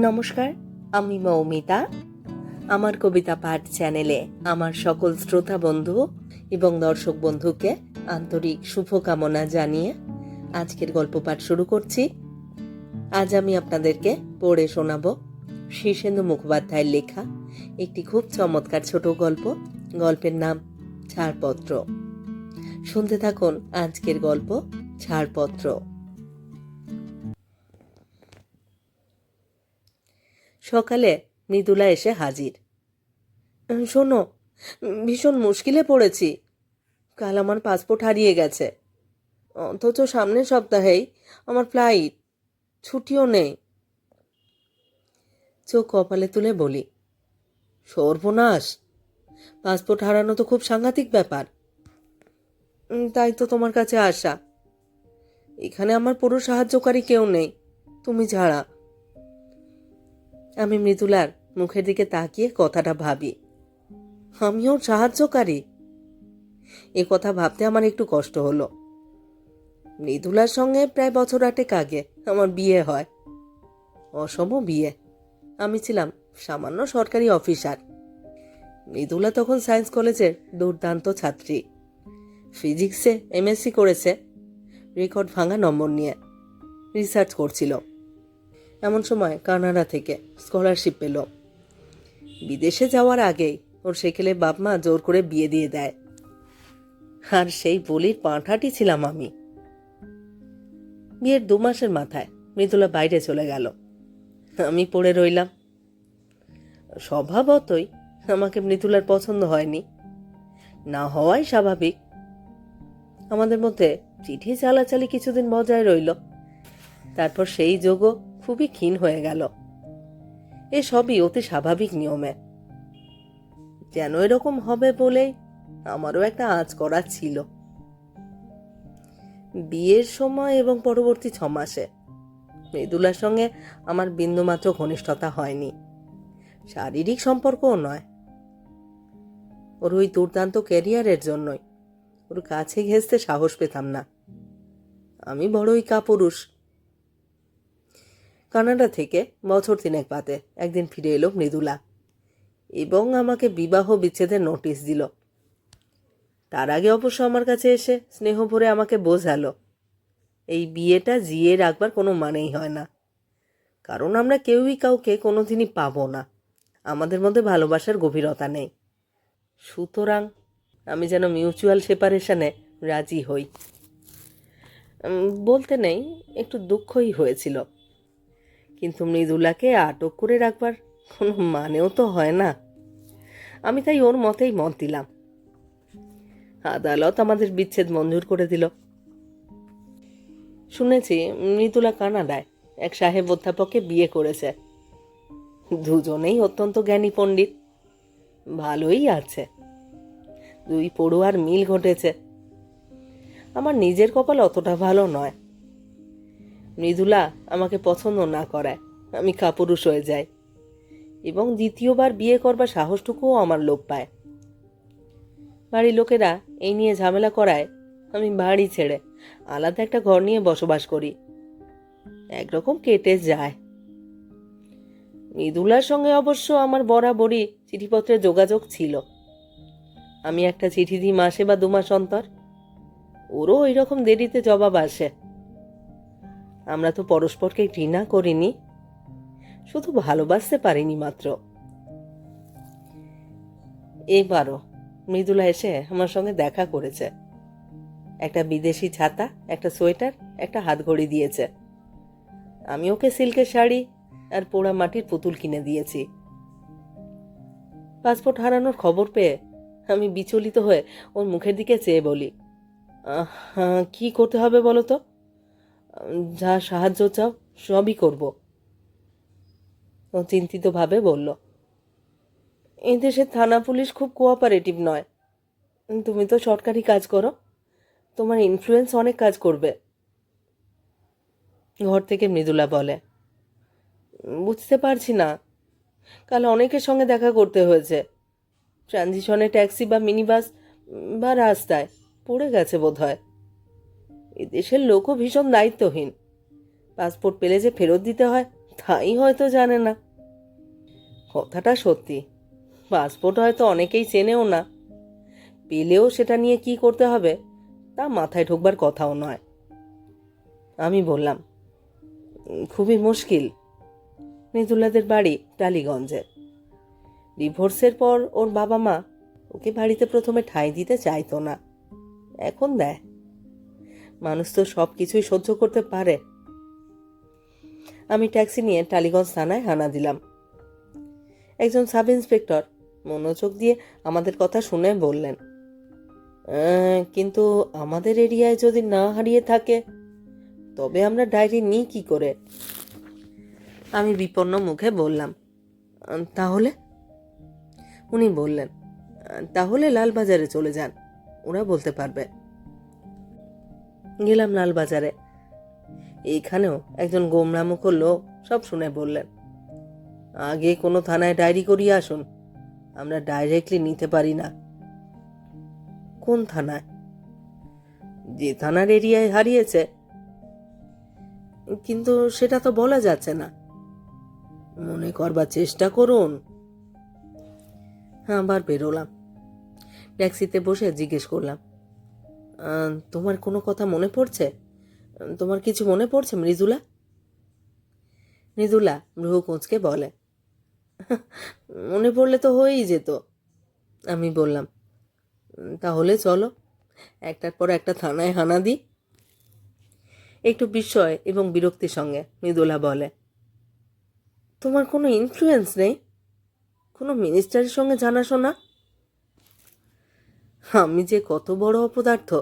নমস্কার, আমি মৌমিতা। আমার কবিতা পাঠ চ্যানেলে আমার সকল শ্রোতা বন্ধু এবং দর্শক বন্ধুকে আন্তরিক শুভকামনা জানিয়ে আজকের গল্প পাঠ শুরু করছি। আজ আমি আপনাদেরকে পড়ে শোনাব শীর্ষেন্দু মুখোপাধ্যায়ের লেখা একটি খুব চমৎকার ছোট গল্প। গল্পের নাম ছাড়পত্র। শুনতে থাকুন আজকের গল্প ছাড়পত্র। সকালে মৃদুলা এসে হাজির। শোনো, ভীষণ মুশকিলে পড়েছি। কাল আমার পাসপোর্ট হারিয়ে গেছে। অথচ সামনের সপ্তাহেই আমার ফ্লাইট, ছুটিও নেই। চোখ কপালে তুলে বলি, সর্বনাশ, পাসপোর্ট হারানো তো খুব সাংঘাতিক ব্যাপার। তাই তো তোমার কাছে আসা। এখানে আমার পুরো সাহায্যকারী কেউ নেই, তুমি ছাড়া। আমি মৃদুলার মুখের দিকে তাকিয়ে কথাটা ভাবি। আমিও সাহায্যকারী। এ কথা ভাবতে আমার একটু কষ্ট হলো। মৃদুলার সঙ্গে প্রায় বছর আটেক আগে আমার বিয়ে হয়। অসম বিয়ে। আমি ছিলাম সামান্য সরকারি অফিসার। মৃদুলা তখন সায়েন্স কলেজের দুর্দান্ত ছাত্রী। ফিজিক্সে, এমএসসি করেছে। রেকর্ড ভাঙা নম্বর নিয়ে রিসার্চ করছিল। এমন সময় কানাডা থেকে স্কলারশিপ পেল। বিদেশে যাওয়ার আগেই ওর সেকেলে বাপ মা জোর করে বিয়ে দিয়ে দেয়। আর সেই বলির পাঁঠাটি ছিলাম আমি। বিয়ের দু মাসের মাথায় মৃদুলা বাইরে চলে গেল। আমি পড়ে রইলাম। স্বভাবতই আমাকে মৃদুলার পছন্দ হয়নি। না হওয়াই স্বাভাবিক। আমাদের মধ্যে চিঠি চালাচালি কিছুদিন বজায় রইল। তারপর সেই যোগও খুবই ক্ষীণ হয়ে গেল। এ সবই অতি স্বাভাবিক নিয়মে। যেন এরকম হবে বলেই আমারও একটা আঁচ করা ছিল। বিয়ের সময় এবং পরবর্তী ছ মাসে মৃদুলার সঙ্গে আমার বিন্দুমাত্র ঘনিষ্ঠতা হয়নি। শারীরিক সম্পর্কও নয়। ওর ওই দুর্দান্ত ক্যারিয়ারের জন্যই ওর কাছে ঘেঁচতে সাহস পেতাম না। আমি বড়ই কাপুরুষ। কানাডা থেকে বছর তিনেক বাদে একদিন ফিরে এলো মৃদুলা এবং আমাকে বিবাহ বিচ্ছেদের নোটিশ দিল। তার আগে অবশ্য আমার কাছে এসে স্নেহ ভরে আমাকে বোঝালো, এই বিয়েটা জিয়ে রাখবার কোনো মানেই হয় না। কারণ আমরা কেউই কাউকে কোনোদিনই পাবো না, আমাদের মধ্যে ভালোবাসার গভীরতা নেই। সুতরাং আমি যেন মিউচুয়াল সেপারেশনে রাজি হই। বলতে নেই, একটু দুঃখই হয়েছিল। কিন্তু মৃদুলাকে আটক করে রাখবার কোনো মানেও তো হয় না। আমি তাই ওর মতেই মত দিলাম। আদালত আমাদের বিচ্ছেদ মঞ্জুর করে দিল। শুনেছি মৃদুলা কানাডায় এক সাহেব অধ্যাপককে বিয়ে করেছে। দুজনেই অত্যন্ত জ্ঞানী পণ্ডিত। ভালোই আছে। দুই পড়ুয়ার মিল ঘটেছে। আমার নিজের কপাল অতটা ভালো নয়। মৃদুলা আমাকে পছন্দ না করায়। আমি কাপুরুষ হয়ে যাই। এবং দ্বিতীয়বার বিয়ে করবার সাহসটুকুও আমার লোপ পায়। বাড়ির লোকেরা এই নিয়ে ঝামেলা করায় আমি বাড়ি ছেড়ে আলাদা একটা ঘর নিয়ে বসবাস করি। একরকম কেটে যায়। মৃদুলার সঙ্গে অবশ্য আমার বরাবরই চিঠিপত্রের যোগাযোগ ছিল। আমি একটা চিঠি দিই মাসে বা দু মাস অন্তর। ওরও ওই রকম দেরিতে জবাব আসে। আমরা তো পরস্পরকে ঘৃণা করিনি। শুধু ভালোবাসতে পারিনি মাত্র। এবারও মৃদুলা এসে আমার সঙ্গে দেখা করেছে। একটা বিদেশি ছাতা একটা সোয়েটার একটা হাতঘড়ি দিয়েছে। আমি ওকে সিল্কের শাড়ি আর পোড়া মাটির পুতুল কিনে দিয়েছি। পাসপোর্ট হারানোর খবর পেয়ে আমি বিচলিত হয়ে ওর মুখের দিকে চেয়ে বলি "আহ, হ্যাঁ, কি করতে হবে বলো তো? যা সাহায্য চাও, সবই করব। চিন্তিতভাবে বলল এই দেশের থানা পুলিশ খুব কোঅপারেটিভ নয়। তুমি তো সরকারি কাজ করো, তোমার ইনফ্লুয়েন্স অনেক কাজ করবে। ঘর থেকে মৃদুলা বলে, বুঝতে পারছি না। কাল অনেকের সঙ্গে দেখা করতে হয়েছে। ট্রানজিশনে ট্যাক্সি বা মিনি বাস বা রাস্তায় পড়ে গেছে বোধ হয় এদেশের লোকও ভীষণ দায়িত্বহীন। পাসপোর্ট পেলে যে ফেরত দিতে হয়, তাই হয়তো জানে না। কথাটা সত্যি। পাসপোর্ট হয়তো অনেকেই চেনেও না। পেলেও সেটা নিয়ে কি করতে হবে, তা মাথায় ঢুকবার কথাও নয়। আমি বললাম, খুবই মুশকিল। মৃদুলাদের বাড়ি টালিগঞ্জে। ডিভোর্সের পর ওর বাবা মা ওকে বাড়িতে প্রথমে ঠাঁই দিতে চাইতো না। এখন দেয় মানুষ তো সব কিছুই সহ্য করতে পারে। আমি ট্যাক্সি নিয়ে টালিগঞ্জ থানায় হানা দিলাম। একজন সাব ইন্সপেক্টর মনোযোগ দিয়ে আমাদের কথা শুনে বললেন কিন্তু আমাদের এরিয়ায় যদি না হারিয়ে থাকে, তবে আমরা ডায়েরি নিই কি করে? আমি বিপন্ন মুখে বললাম, তাহলে? উনি বললেন, তাহলে লালবাজারে চলে যান, ওরা বলতে পারবে। গেলাম লালবাজারে। এইখানেও একজন গোমরামুখ লোক সব শুনে বললেন আগে কোনো থানায় ডায়েরি করিয়ে আসুন আমরা ডাইরেক্টলি নিতে পারি না। কোন থানায়? যে থানার এরিয়ায় হারিয়েছে। কিন্তু সেটা তো বলা যাচ্ছে না। মনে করবার চেষ্টা করুন। আবার বেরোলাম। ট্যাক্সিতে বসে জিজ্ঞেস করলাম "আহ, তোমার কোনো কথা মনে পড়ছে? তোমার কিছু মনে পড়ছে, মৃদুলা? মৃদুলা ভ্রু কুঁচকে বলে, মনে পড়লে তো হয়েই যেত, আমি বললাম। তাহলে চলো, একটার পর একটা থানায় হানা দিই। একটু বিস্ময় এবং বিরক্তির সঙ্গে মৃদুলা বলে, তোমার কোনো ইনফ্লুয়েন্স নেই? কোনো মিনিস্টারের সঙ্গে জানাশোনা? আমি যে কত বড় অপদার্থ,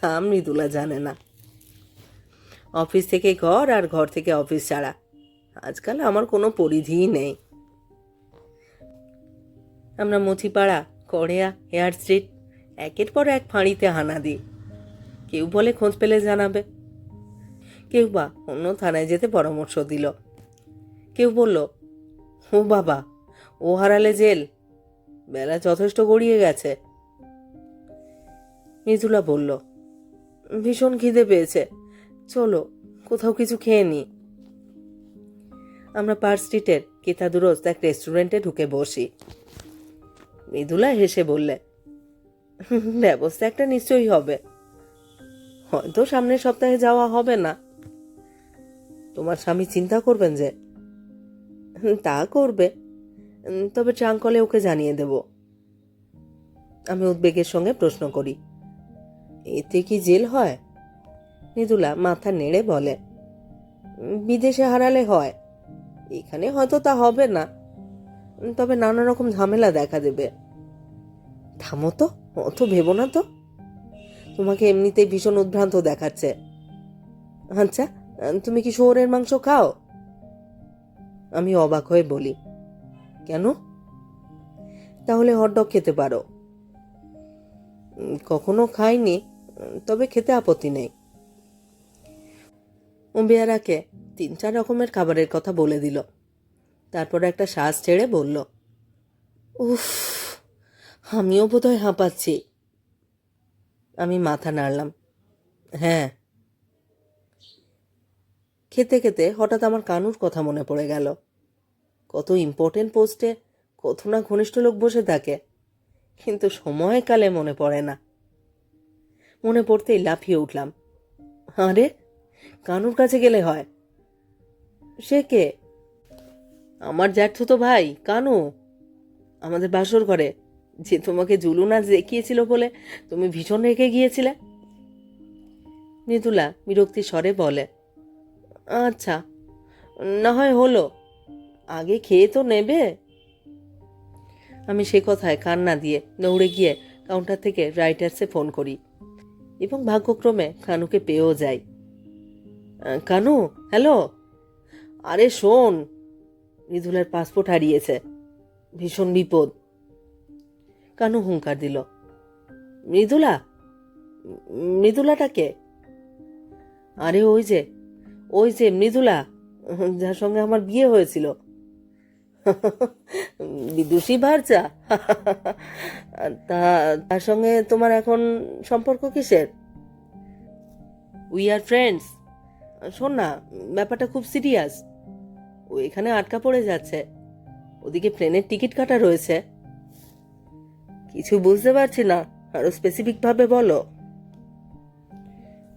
তা মৃদুলা জানে না। অফিস থেকে ঘর আর ঘর থেকে অফিস ছাড়া আজকাল আমার কোনো পরিধিই নেই। আমরা মথিপাড়া, কড়েয়া, হেয়ার স্ট্রিট, একের পর এক ফাঁড়িতে হানা দিই। কেউ বলে খোঁজ পেলে জানাবে। কেউ বা অন্য থানায় যেতে পরামর্শ দিল। কেউ বলল, ও বাবা, ও হারালে জেল। বেলা যথেষ্ট গড়িয়ে গেছে। মৃদুলা বলল, ভীষণ খিদে পেয়েছে। চলো, কোথাও কিছু খেয়ে নি। আমরা পার্ক স্ট্রিটের কেতাদুরস্ত এক রেস্টুরেন্টে ঢুকে বসি। মৃদুলা হেসে বললে, ব্যবস্থা একটা নিশ্চয়ই হবে। হয়তো সামনের সপ্তাহে যাওয়া হবে না। তোমার স্বামী চিন্তা করবেন যে? তা করবে। তবে ট্রাঙ্কলে ওকে জানিয়ে দেব। আমি উদ্বেগের সঙ্গে প্রশ্ন করি। এতে কি জেল হয়? মৃদুলা মাথা নেড়ে বলে, বিদেশে হারালে হয়। এখানে হয়তো তা হবে না। তবে নানা রকম ঝামেলা দেখা দেবে। থামো তো, অত ভেবো না তো। তোমাকে এমনিতেই ভীষণ উদ্ভ্রান্ত দেখাচ্ছে। আচ্ছা তুমি কি শুয়োরের মাংস খাও? আমি অবাক হয়ে বলি, কেন? তাহলে হটডগ খেতে পারো। কখনো খাইনি। তবে খেতে আপত্তি নেই। উম্বিয়ারাকে তিন চার রকমের খাবারের কথা বলে দিল। তারপর একটা শ্বাস ছেড়ে বলল, উফ, আমিও বোধহয় হাঁপাচ্ছি। আমি মাথা নাড়লাম হ্যাঁ। খেতে খেতে হঠাৎ আমার কানুর কথা মনে পড়ে গেল। কত ইম্পর্টেন্ট পোস্টে কত না ঘনিষ্ঠ লোক বসে থাকে, কিন্তু সময়কালে মনে পড়ে না। মনে পড়তেই লাফিয়ে উঠলাম। আরে, কানুর কাছে গেলে হয়। সে কে? আমার জ্যাঠতো ভাই, কানু। আমাদের বাসর ঘরে। যে তোমাকে জুলু নাচ দেখিয়েছিল বলে তুমি ভীষণ রেগে গিয়েছিলে। মৃদুলা বিরক্তি স্বরে বলে আচ্ছা না হয় হলো। আগে খেয়ে তো নেবে? আমি সে কথায় কান্না দিয়ে দৌড়ে গিয়ে কাউন্টার থেকে রাইটার্সে ফোন করি। এবং ভাগ্যক্রমে কানুকে পেয়েও যাই কানু, হ্যালো? আরে শোন, মৃদুলার পাসপোর্ট হারিয়েছে। ভীষণ বিপদ। কানু হুঙ্কার দিল। মৃদুলা? মৃদুলাটাকে আরে ওই যে ওই যে মৃদুলা, যার সঙ্গে আমার বিয়ে হয়েছিল। বিদুষী ভারচা তা তার সঙ্গে তোমার এখন সম্পর্ক কিসের? উই আর ফ্রেন্ডস শোন না ব্যাপারটা খুব সিরিয়াস ও এখানে আটকা পড়ে যাচ্ছে। ওদিকে প্লেনের টিকিট কাটা রয়েছে। কিছু বুঝতে পারছি না আরও স্পেসিফিক ভাবে বলো।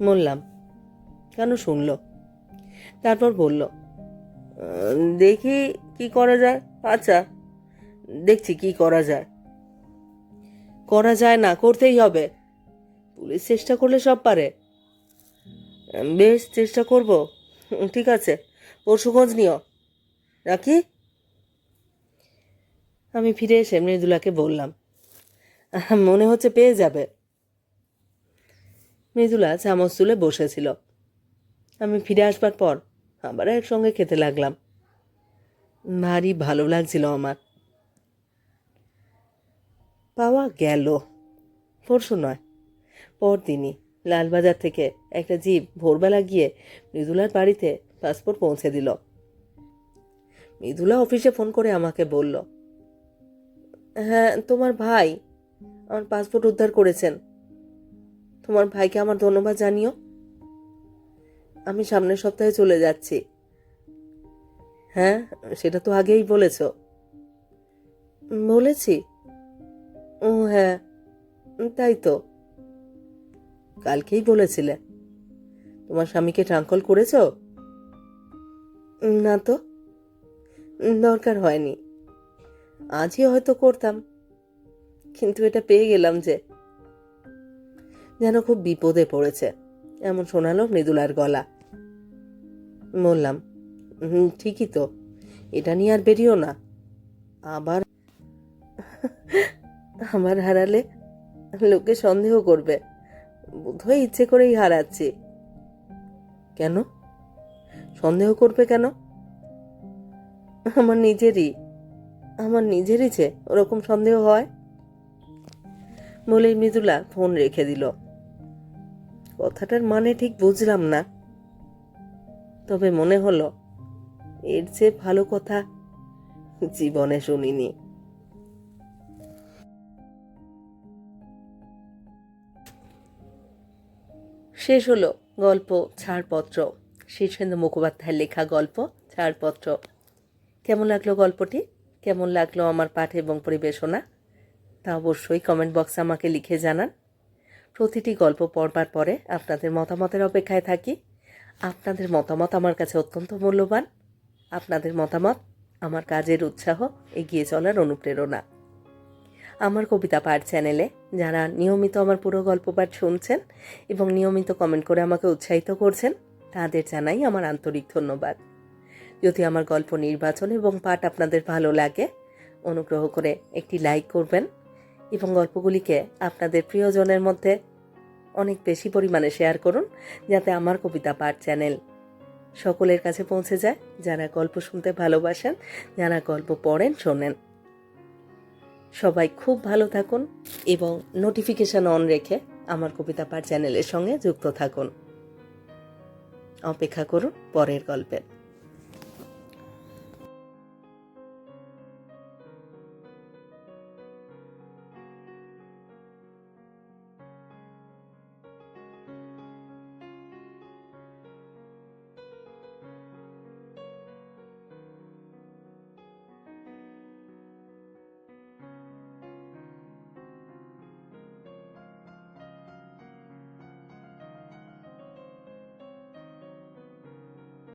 বললাম। কেন শুনলো? তারপর বলল দেখি কি করা যায়? আচ্ছা দেখছি কি করা যায়। করা যায় না, করতেই হবে। পুলিশ চেষ্টা করলে সব পারে। বেশ, চেষ্টা করব। ঠিক আছে, পরশু খোঁজ নিও। রাখি? আমি ফিরে এসে মৃদুলাকে বললাম, মনে হচ্ছে পেয়ে যাবে। মৃদুলা চামচ তুলে বসেছিল। আমি ফিরে আসবার পর আবার একসঙ্গে খেতে লাগলাম। ভারী ভালো লাগছিল আমার। পাওয়া গেল। পরশু নয়, পরদিনই লালবাজার থেকে একটা জিপ ভোরবেলা গিয়ে মৃদুলার বাড়িতে পাসপোর্ট পৌঁছে দিল। মৃদুলা অফিসে ফোন করে আমাকে বলল হ্যাঁ তোমার ভাই আমার পাসপোর্ট উদ্ধার করেছেন। তোমার ভাইকে আমার ধন্যবাদ জানিও। আমি সামনের সপ্তাহে চলে যাচ্ছি। হ্যাঁ সেটা তো আগেই বলেছ। বলেছি। ও হ্যাঁ তাই তো। কালকেই বলেছিলে। তোমার স্বামীকে ট্রাঙ্কল করেছ? না তো, দরকার হয়নি। আজই হয়তো করতাম। কিন্তু এটা পেয়ে গেলাম যে, যেন খুব বিপদে পড়েছে, এমন শোনালো মৃদুলার গলা। বললাম "হুম, ঠিকই তো। এটা নিয়ে আর বেরিও না। আবার আমার হারালে লোকে সন্দেহ করবে। বোধহয় ইচ্ছে করেই হারাচ্ছি। কেন? সন্দেহ করবে কেন? আমার নিজেরই। আমার নিজেরই যে ওরকম সন্দেহ হয়। বলেই মৃদুলা ফোন রেখে দিল। কথাটার মানে ঠিক বুঝলাম না। তবে মনে হলো এর চেয়ে ভালো কথা, জীবনে শুনিনি। শেষ হলো গল্প, ছাড়পত্র। শীর্ষেন্দ্র মুখোপাধ্যায়ের লেখা গল্প, ছাড়পত্র। কেমন লাগল গল্পটি? কেমন লাগল আমার পাঠ এবং পরিবেশনা? তা অবশ্যই কমেন্ট বক্সে আমাকে লিখে জানান। প্রতিটি গল্প পড়বার পরে আপনাদের মতামতের অপেক্ষায় থাকি। আপনাদের মতামত আমার কাছে অত্যন্ত মূল্যবান। আপনাদের মতামত, আমার কাজের উৎসাহ, এগিয়ে চলার অনুপ্রেরণা। আমার কবিতা পাঠ চ্যানেলে যারা নিয়মিত আমার পুরো গল্প পাঠ শুনছেন এবং নিয়মিত কমেন্ট করে আমাকে উৎসাহিত করছেন, তাদের জানাই আমার আন্তরিক ধন্যবাদ। যদি আমার গল্প নির্বাচন এবং পাঠ আপনাদের ভালো লাগে, অনুগ্রহ করে একটি লাইক করবেন এবং গল্পগুলিকে আপনাদের প্রিয়জনের মধ্যে অনেক বেশি পরিমাণে শেয়ার করুন, যাতে আমার কবিতা পাঠ চ্যানেল সকলের কাছে পৌঁছে যায়। যারা গল্প শুনতে ভালোবাসেন, যারা গল্প পড়েন, শোনেন। সবাই খুব ভালো থাকুন এবং নোটিফিকেশান অন রেখে আমার কবিতা পাঠ চ্যানেলের সঙ্গে যুক্ত থাকুন। অপেক্ষা করুন পরের গল্পের